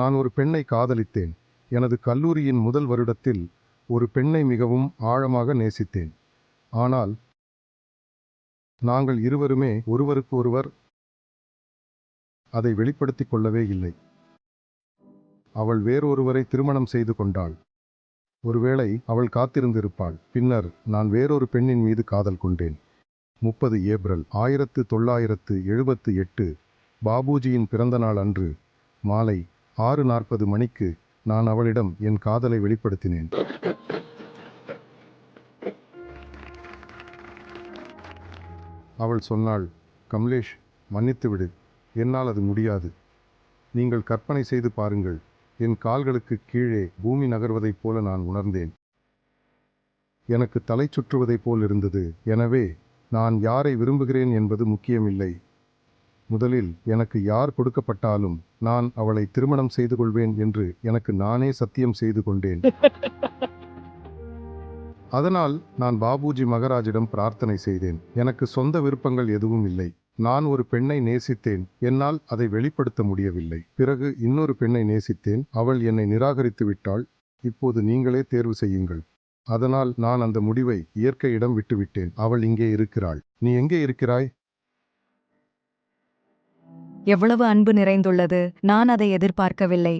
நான் ஒரு பெண்ணை காதலித்தேன். எனது கல்லூரியின் முதல் வருடத்தில் ஒரு பெண்ணை மிகவும் ஆழமாக நேசித்தேன். ஆனால் நாங்கள் இருவருமே ஒருவருக்கு ஒருவர் அதை வெளிப்படுத்திக் கொள்ளவே இல்லை. அவள் வேறொருவரை திருமணம் செய்து கொண்டாள். ஒருவேளை அவள் காத்திருந்திருப்பாள். பின்னர் நான் வேறொரு பெண்ணின் மீது காதல் கொண்டேன். முப்பது ஏப்ரல் ஆயிரத்து தொள்ளாயிரத்து எழுபத்து எட்டு பாபுஜியின் பிறந்தநாள் அன்று மாலை ஆறு நாற்பது மணிக்கு நான் அவளிடம் என் காதலை வெளிப்படுத்தினேன். அவள் சொன்னாள் கமலேஷ் மன்னித்துவிடு என்னால் அது முடியாது. நீங்கள் கற்பனை செய்து பாருங்கள். என் கால்களுக்கு கீழே பூமி நகர்வதைப் போல நான் உணர்ந்தேன். எனக்கு தலை சுற்றுவதைப் போல் இருந்தது. எனவே நான் யாரை விரும்புகிறேன் என்பது முக்கியமில்லை. முதலில் எனக்கு யார் கொடுக்கப்பட்டாலும் நான் அவளை திருமணம் செய்து கொள்வேன் என்று எனக்கு நானே சத்தியம் செய்து கொண்டேன். அதனால் நான் பாபுஜி மகராஜிடம் பிரார்த்தனை செய்தேன். எனக்கு சொந்த விருப்பங்கள் எதுவும் இல்லை. நான் ஒரு பெண்ணை நேசித்தேன். என்னால் அதை வெளிப்படுத்த முடியவில்லை. பிறகு இன்னொரு பெண்ணை நேசித்தேன். அவள் என்னை நிராகரித்து விட்டாள். இப்போது நீங்களே தேர்வு செய்யுங்கள். அதனால் நான் அந்த முடிவை இயற்கையிடம் விட்டுவிட்டேன். அவள் இங்கே இருக்கிறாள். நீ எங்கே இருக்கிறாய்? எவ்வளவு அன்பு நிறைந்துள்ளது. நான் அதை எதிர்பார்க்கவில்லை.